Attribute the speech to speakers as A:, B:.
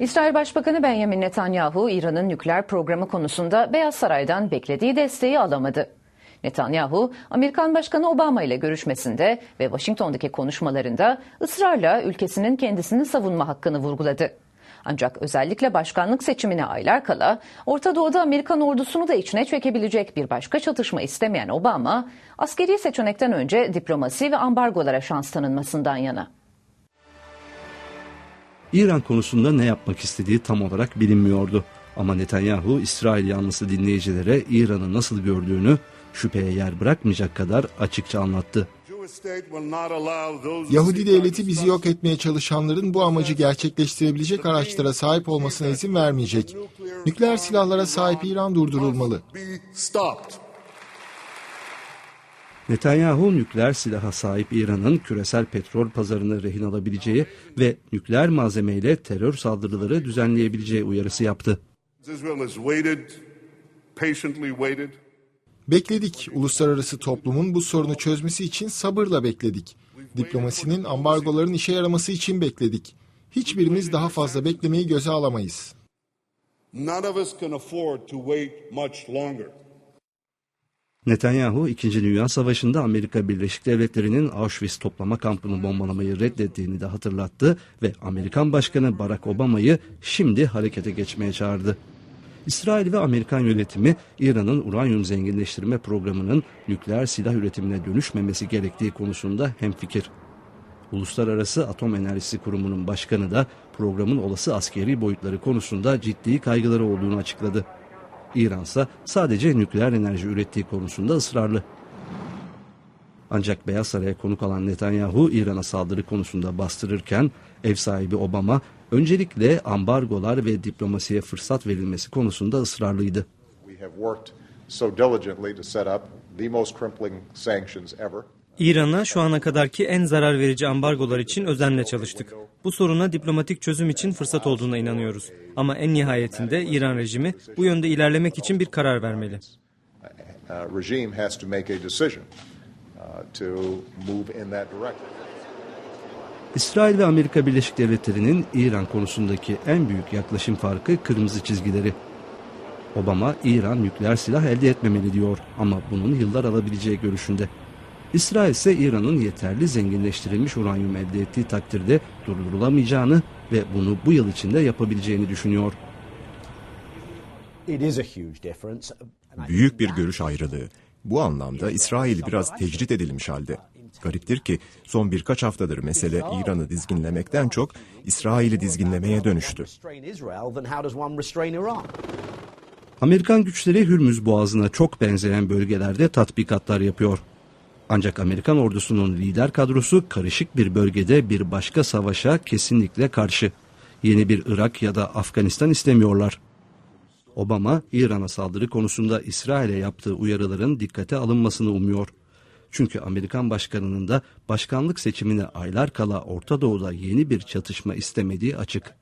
A: İsrail Başbakanı Benjamin Netanyahu, İran'ın nükleer programı konusunda Beyaz Saray'dan beklediği desteği alamadı. Netanyahu, Amerikan Başkanı Obama ile görüşmesinde ve Washington'daki konuşmalarında ısrarla ülkesinin kendisini savunma hakkını vurguladı. Ancak özellikle başkanlık seçimine aylar kala Orta Doğu'da Amerikan ordusunu da içine çekebilecek bir başka çatışma istemeyen Obama, askeri seçenekten önce diplomasi ve ambargolara şans tanınmasından yana.
B: İran konusunda ne yapmak istediği tam olarak bilinmiyordu. Ama Netanyahu İsrail yanlısı dinleyicilere İran'ı nasıl gördüğünü şüpheye yer bırakmayacak kadar açıkça anlattı.
C: Yahudi devleti bizi yok etmeye çalışanların bu amacı gerçekleştirebilecek araçlara sahip olmasına izin vermeyecek. Nükleer silahlara sahip İran durdurulmalı.
B: Netanyahu nükleer silaha sahip İran'ın küresel petrol pazarını rehin alabileceği ve nükleer malzemeyle terör saldırıları düzenleyebileceği uyarısı yaptı.
C: Bekledik. Uluslararası toplumun bu sorunu çözmesi için sabırla bekledik. Diplomasinin ambargoların işe yaraması için bekledik. Hiçbirimiz daha fazla beklemeyi göze alamayız.
B: Netanyahu, 2. Dünya Savaşı'nda Amerika Birleşik Devletleri'nin Auschwitz toplama kampını bombalamayı reddettiğini de hatırlattı ve Amerikan Başkanı Barack Obama'yı şimdi harekete geçmeye çağırdı. İsrail ve Amerikan yönetimi İran'ın uranyum zenginleştirme programının nükleer silah üretimine dönüşmemesi gerektiği konusunda hemfikir. Uluslararası Atom Enerjisi Kurumu'nun başkanı da programın olası askeri boyutları konusunda ciddi kaygıları olduğunu açıkladı. İran ise sadece nükleer enerji ürettiği konusunda ısrarlı. Ancak Beyaz Saray'a konuk alan Netanyahu İran'a saldırı konusunda bastırırken ev sahibi Obama öncelikle ambargolar ve diplomasiye fırsat verilmesi konusunda ısrarlıydı.
D: İran'a şu ana kadarki en zarar verici ambargolar için özenle çalıştık. Bu soruna diplomatik çözüm için fırsat olduğuna inanıyoruz. Ama en nihayetinde İran rejimi bu yönde ilerlemek için bir karar vermeli.
B: İsrail ve Amerika Birleşik Devletleri'nin İran konusundaki en büyük yaklaşım farkı kırmızı çizgileri. Obama, İran nükleer silah elde etmemeli diyor ama bunun yıllar alabileceği görüşünde. İsrail ise İran'ın yeterli zenginleştirilmiş uranyum elde ettiği takdirde durdurulamayacağını ve bunu bu yıl içinde yapabileceğini düşünüyor.
E: Büyük bir görüş ayrılığı. Bu anlamda İsrail biraz tecrit edilmiş halde. Gariptir ki son birkaç haftadır mesele İran'ı dizginlemekten çok İsrail'i dizginlemeye dönüştü.
B: Amerikan güçleri Hürmüz Boğazı'na çok benzeyen bölgelerde tatbikatlar yapıyor. Ancak Amerikan ordusunun lider kadrosu karışık bir bölgede bir başka savaşa kesinlikle karşı. Yeni bir Irak ya da Afganistan istemiyorlar. Obama, İran'a saldırı konusunda İsrail'e yaptığı uyarıların dikkate alınmasını umuyor. Çünkü Amerikan başkanının da başkanlık seçimine aylar kala Orta Doğu'da yeni bir çatışma istemediği açık.